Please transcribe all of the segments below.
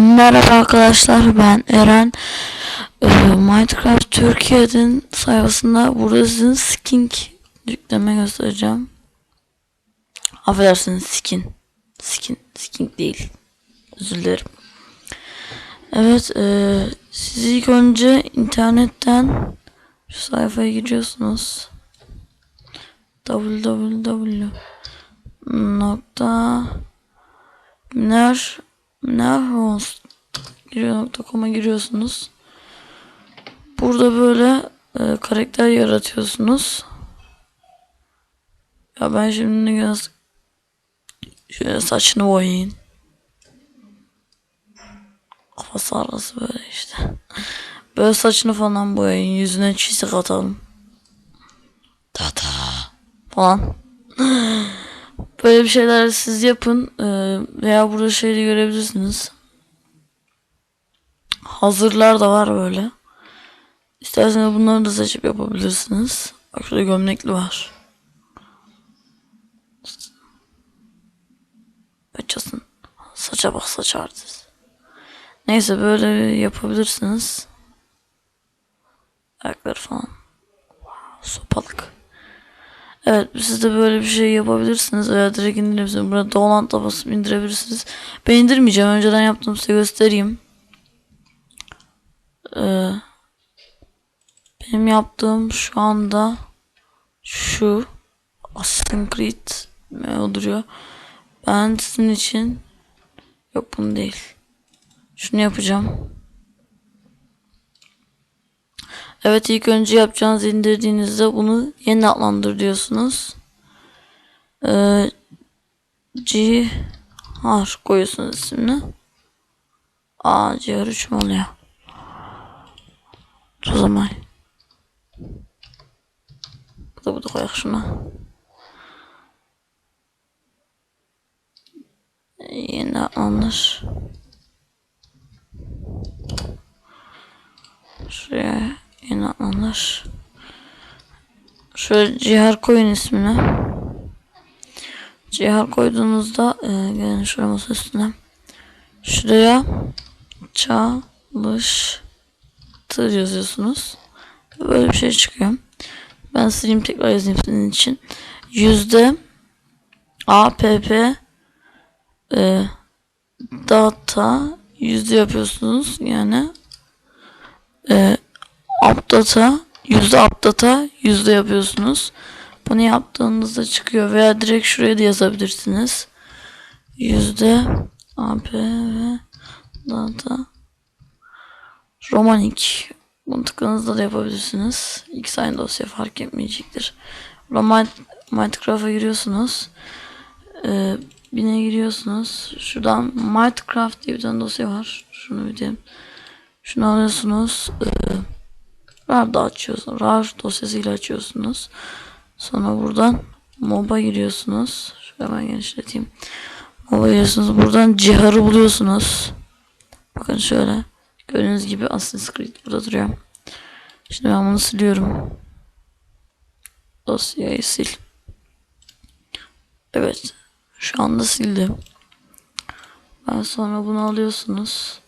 Merhaba arkadaşlar ben Eren. Ee, Minecraft Türkiye'nin sayfasında burada sizin skin yükleme göstereceğim. Affedersiniz skin. Skin. Skin değil. Özür dilerim. Evet e, siz ilk önce internetten şu sayfaya giriyorsunuz. www nerhost.com'a giriyorsunuz. Burada böyle e, karakter yaratıyorsunuz. Ya ben şimdi biraz şöyle saçını boyayın. Kafası arası böyle işte. Böyle saçını falan boyayın. Yüzüne çizik atalım. Tata. Falan. Böyle bir şeyler siz yapın. e, veya burada şeyi görebilirsiniz. Hazırlar da var böyle. İsterseniz bunları da seçip yapabilirsiniz. Bak şurada gömlekli var. Açasın. Saça bak saç artist. Neyse böyle yapabilirsiniz. Ayakları falan. Sopalık. Evet siz de böyle bir şey yapabilirsiniz veya direkt indirebilirsiniz. Burada download'a basıp indirebilirsiniz. Ben indirmeyeceğim. Önceden yaptım size göstereyim. Ee, benim yaptığım şu anda şu Assassin's Creed ne duruyor. Ben sizin için yok bunu değil. Şunu yapacağım. Evet ilk önce yapacağınız indirdiğinizde bunu yeni adlandır diyorsunuz. Ee, Cihar koyuyorsunuz ismini. Aa Cihar 3 mü oluyor? O zaman. Bu da bu da koyak şuna. Yeni adlandır. Şuraya adlanır. Şöyle cihar koyun ismini. Cihar koyduğunuzda e, gelin şuraya masa üstüne. Şuraya çalıştır yazıyorsunuz. Böyle bir şey çıkıyor. Ben sileyim tekrar yazayım sizin için. Yüzde app e, data yüzde yapıyorsunuz yani e, update'a yüzde update'a yüzde yapıyorsunuz. Bunu yaptığınızda çıkıyor veya direkt şuraya da yazabilirsiniz. Yüzde AP data romanik bunu tıkladığınızda da yapabilirsiniz. İkisi aynı dosya fark etmeyecektir. Minecraft'a giriyorsunuz. Ee, bine giriyorsunuz. Şuradan Minecraft diye bir tane dosya var. Şunu bir diyelim. Şunu alıyorsunuz. Ee, RAR da açıyorsunuz. RAR dosyasıyla açıyorsunuz. Sonra buradan MOB'a giriyorsunuz. Şöyle hemen genişleteyim. MOB'a giriyorsunuz. Buradan ciharı buluyorsunuz. Bakın şöyle. Gördüğünüz gibi Assassin's Creed burada duruyor. Şimdi ben bunu siliyorum. Dosyayı sil. Evet. Şu anda sildim. Ben sonra bunu alıyorsunuz.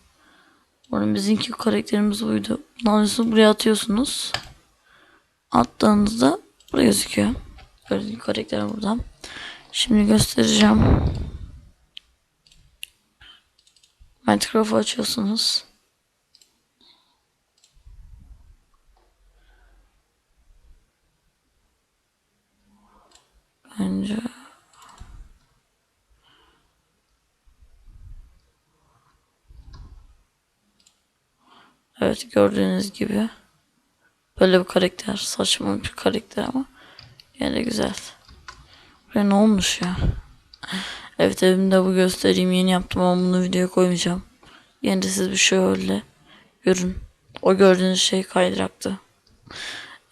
Oranın bizimki karakterimiz. Bunu alıyorsunuz buraya atıyorsunuz. Attığınızda buraya gözüküyor. Gördüğünüz karakter burada. Şimdi göstereceğim. Minecraft'ı açıyorsunuz. Bence Evet gördüğünüz gibi böyle bir karakter saçma bir karakter ama yine de güzel. Buraya ne olmuş ya? Evet evimde bu göstereyim yeni yaptım ama bunu videoya koymayacağım. Yine de siz bir şöyle görün. O gördüğünüz şey kaydıraktı.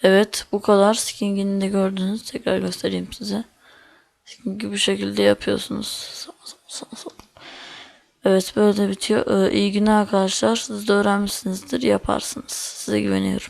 Evet bu kadar skinkini de gördünüz. Tekrar göstereyim size. Skinki bu şekilde yapıyorsunuz. Sağ, sağ, sağ, sağ. Evet böyle bitiyor. Ee, iyi günler arkadaşlar. Siz de öğrenmişsinizdir. Yaparsınız. Size güveniyorum.